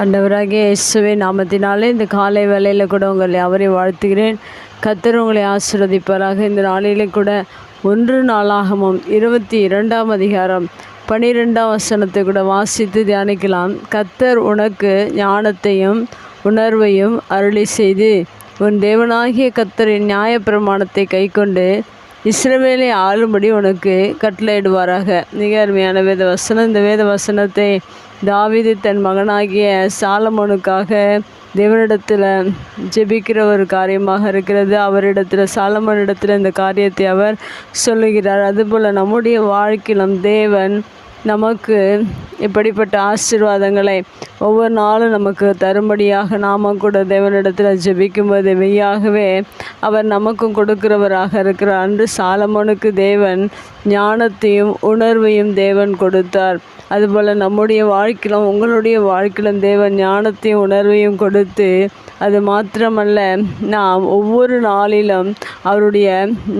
ஆண்டவராகிய இயேசுவே நாமத்தினாலே இந்த காலை வேலையில் கூட உங்களை அவரை வாழ்த்துகிறேன். கத்தர் உங்களை ஆசிர்வதிப்பாராக. இந்த நாளிலே கூட ஒன்று நாளாகமும் இருபத்தி இரண்டாம் அதிகாரம் பனிரெண்டாம் வசனத்தை கூட வாசித்து தியானிக்கலாம். கத்தர் உனக்கு ஞானத்தையும் உணர்வையும் அருளி செய்து உன் தேவனாகிய கத்தரின் நியாயப்பிரமாணத்தை கைக்கொண்டு இஸ்ரவேலை ஆளும்படி உனக்கு கட்டளையிடுவாராக. மிக அருமையான வேத வசனம் இந்த வேத வசனத்தை தாவீது தன் மகனாகிய சாலமோனுக்காக தேவனிடத்தில் ஜெபிக்கிற ஒரு காரியமாக இருக்கிறது. அவரிடத்தில் சாலமோனிடத்தில் இந்த காரியத்தை அவர் சொல்லுகிறார். அதுபோல் நம்முடைய வாழ்க்கையிலும் தேவன் நமக்கு இப்படிப்பட்ட ஆசீர்வாதங்களை ஒவ்வொரு நாளும் நமக்கு தரும்படியாக நாம கூட தேவனிடத்தில் ஜெபிக்கும்போது மெய்யாகவே அவர் நமக்கும் கொடுக்கிறவராக இருக்கிறார் அன்று சாலமோனுக்கு தேவன் ஞானத்தையும் உணர்வையும் தேவன் கொடுத்தார். அதுபோல் நம்முடைய வாழ்க்கையிலும் உங்களுடைய வாழ்க்கையிலும் தேவன் ஞானத்தையும் உணர்வையும் கொடுத்து அது மாத்திரமல்ல நாம் ஒவ்வொரு நாளிலும் அவருடைய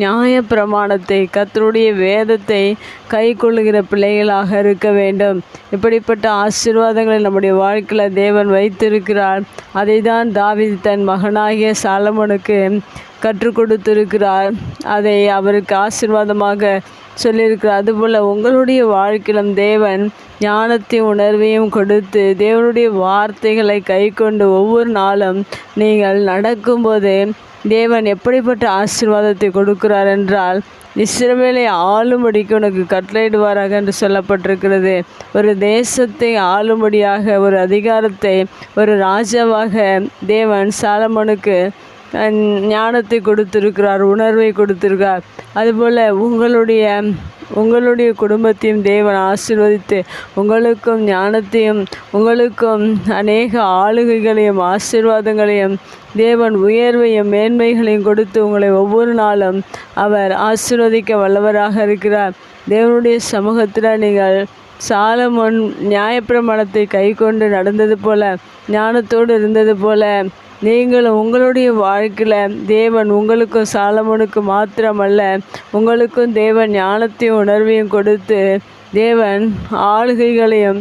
நியாய பிரமாணத்தை கத்தருடைய வேதத்தை கை கொள்ளுகிற பிள்ளைகளாக இருக்க வேண்டும். இப்படிப்பட்ட ஆசீர்வாதங்களை நம்முடைய வாழ்க்கையில் தேவன் வைத்திருக்கிறார். அதை தான் தாவீது தன் மகனாகிய சாலமனுக்கு கற்றுக் கொடுத்திருக்கிறார். அதை அவருக்கு ஆசீர்வாதமாக சொல்லியிருக்கிறார். அதுபோல் உங்களுடைய வாழ்க்கையிலும் தேவன் ஞானத்தையும் உணர்வையும் கொடுத்து தேவனுடைய வார்த்தைகளை கை கொண்டு ஒவ்வொரு நாளும் நீங்கள் நடக்கும்போது தேவன் எப்படிப்பட்ட ஆசீர்வாதத்தை கொடுக்கிறார் என்றால் இஸ்ரவேலை ஆளும்படிக்கு உனக்கு கட்டளையிடுவாராக என்று சொல்லப்பட்டிருக்கிறது. ஒரு தேசத்தை ஆளும்படியாக ஒரு அதிகாரத்தை ஒரு ராஜாவாக தேவன் சாலமனுக்கு ஞானத்தை கொடுத்திருக்கிறார் உணர்வை கொடுத்திருக்கிறார். அதுபோல் உங்களுடைய உங்களுடைய குடும்பத்தையும் தேவன் ஆசீர்வதித்து உங்களுக்கும் ஞானத்தையும் உங்களுக்கும் அநேக ஆளுகைகளையும் ஆசீர்வாதங்களையும் தேவன் உயர்வையும் மேன்மைகளையும் கொடுத்து உங்களை ஒவ்வொரு நாளும் அவர் ஆசீர்வதிக்க வல்லவராக இருக்கிறார். தேவனுடைய சமூகத்தில் நீங்கள் சாலமொன் நியாயப்பிரமாணத்தை கை கொண்டு நடந்தது போல ஞானத்தோடு இருந்தது போல நீங்களும் உங்களுடைய வாழ்க்கையில் தேவன் உங்களுக்கும் சாலமனுக்கு மாத்திரமல்ல உங்களுக்கும் தேவன் ஞானத்தையும் உணர்வையும் கொடுத்து தேவன் ஆளுகைகளையும்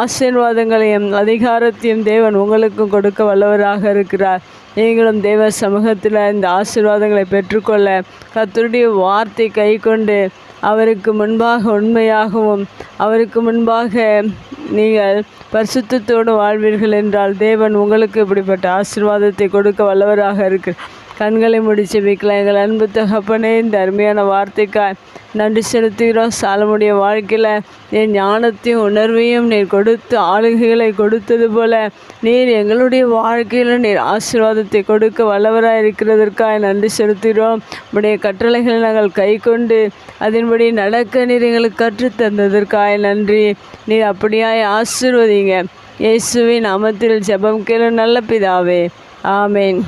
ஆசீர்வாதங்களையும் அதிகாரத்தையும் தேவன் உங்களுக்கும் கொடுக்க வல்லவராக இருக்கிறார். நீங்களும் தேவ சமூகத்தில் இந்த ஆசீர்வாதங்களை பெற்றுக்கொள்ள கத்தருடைய வார்த்தை கை கொண்டு அவருக்கு முன்பாக உண்மையாகவும் அவருக்கு முன்பாக நீங்கள் பரிசுத்தத்தோடு வாழ்வீர்கள் என்றால் தேவன் உங்களுக்கு இப்படிப்பட்ட ஆசிர்வாதத்தை கொடுக்க வல்லவராக இருக்கு கண்களை முடிச்சு வைக்கலாம். எங்கள் அன்பு தகப்பனே இந்த அருமையான வார்த்தைக்காய் நன்றி செலுத்துகிறோம். சாலமுடைய வாழ்க்கையில் என் ஞானத்தையும் உணர்வையும் நீர் கொடுத்து ஆளுகைகளை கொடுத்தது போல நீர் எங்களுடைய வாழ்க்கையில் நீர் ஆசீர்வாதத்தை கொடுக்க வல்லவராக இருக்கிறதற்காக நன்றி செலுத்துகிறோம். உடைய கட்டளைகளை நாங்கள் கை கொண்டு அதன்படி நடக்க நீர் எங்களுக்கு கற்றுத்தந்ததற்காக நன்றி. நீர் அப்படியாய் ஆசீர்வதிங்க. இயேசுவின் அமத்தில் ஜெபம் கேளு நல்ல பிதாவே. ஆமேன்.